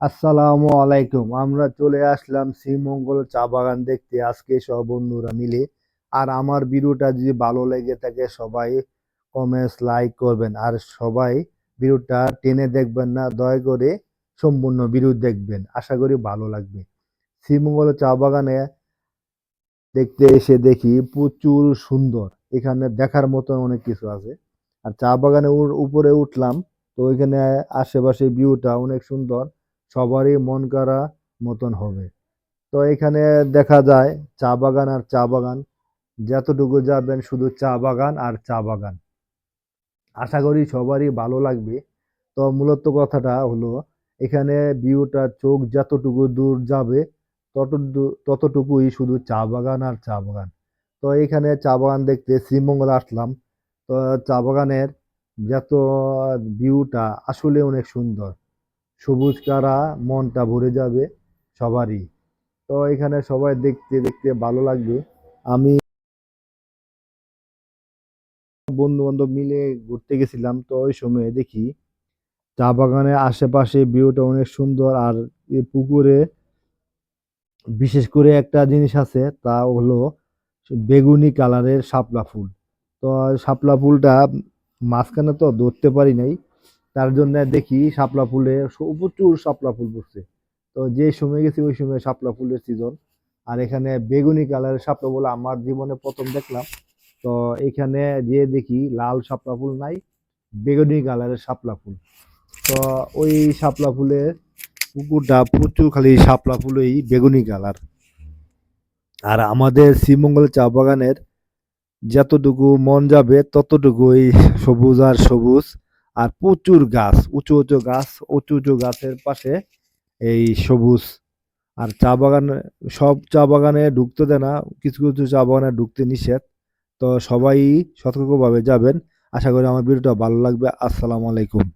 আসসালামু আলাইকুম। আমরা চলে আসলাম শ্রীমঙ্গল চা বাগান দেখতে আজকে সব বন্ধুরা মিলে। আর আমার ভিডিওটা যদি ভালো লেগে থাকে সবাই কমেন্টস লাইক করবেন। আর সবাই ভিডিওটা টেনে দেখবেন না, দয়া করে সম্পূর্ণ ভিডিও দেখবেন। আশা করি ভালো লাগবে। শ্রীমঙ্গল চা বাগানে দেখতে এসে দেখি প্রচুর সুন্দর। এখানে দেখার মতন অনেক কিছু আছে। আর চা বাগানে উপরে উঠলাম। তো ওইখানে আশেপাশে ভিউটা অনেক সুন্দর। সবারই মন করা মতন হবে। তো এখানে দেখা যায় চা বাগান আর চা বাগান। যতটুকু যাবেন শুধু চা বাগান আর চা বাগান। আশা করি সবারই ভালো লাগবে। তো মূলত কথাটা হলো, এখানে ভিউটা চোখ যতটুকু দূর যাবে তত ততটুকুই শুধু চা বাগান আর চা বাগান। তো এখানে চা বাগান দেখতে শ্রীমঙ্গল আসলাম। তো চা বাগানের যত ভিউটা আসলে অনেক সুন্দর। সবুজ কারা, মনটা ভরে যাবে সবারই। তো এখানে সবাই দেখতে দেখতে ভালো লাগবে। আমি বন্ধু বান্ধব মিলে ঘুরতে গেছিলাম, তো ওই সময় দেখি চা বাগানের আশেপাশে ভিউটা অনেক সুন্দর। আর এই পুকুরে বিশেষ করে একটা জিনিস আছে, তা হলো বেগুনি কালারের শাপলা ফুল। তো শাপলা ফুলটা মাঝখানে তো ধরতে পারি নাই। তার জন্য দেখি শাপলা ফুলে প্রচুর শাপলা ফুল পড়ছে। তো যে সময় গেছি, ওই সময় শাপলা ফুলের সিজন আর এখানে বেগুনি কালারের শাপলা ফুল আমার জীবনে প্রথম দেখলাম। তো এখানে যে দেখি লাল শাপলা ফুল নাই, বেগুনি কালারের শাপলা ফুল। তো ওই শাপলা ফুলের পুকুরটা প্রচুর খালি শাপলা ফুলেই বেগুনি কালার আর আমাদের শ্রীমঙ্গল চা বাগানের যতটুকু মন যাবে, ততটুকুই সবুজ আর সবুজ। আর প্রচুর গাছ, উঁচু উঁচু গাছ, উঁচু উঁচু গাছের পাশে এই সবুজ। আর চা বাগান, সব চা বাগানে ঢুকতে দেয় না, কিছু কিছু চা বাগানে ঢুকতে নিষেধ। তো সবাই সতর্কভাবে যাবেন। আশা করি আমার ভিডিওটা ভালো লাগবে। আসসালামু আলাইকুম।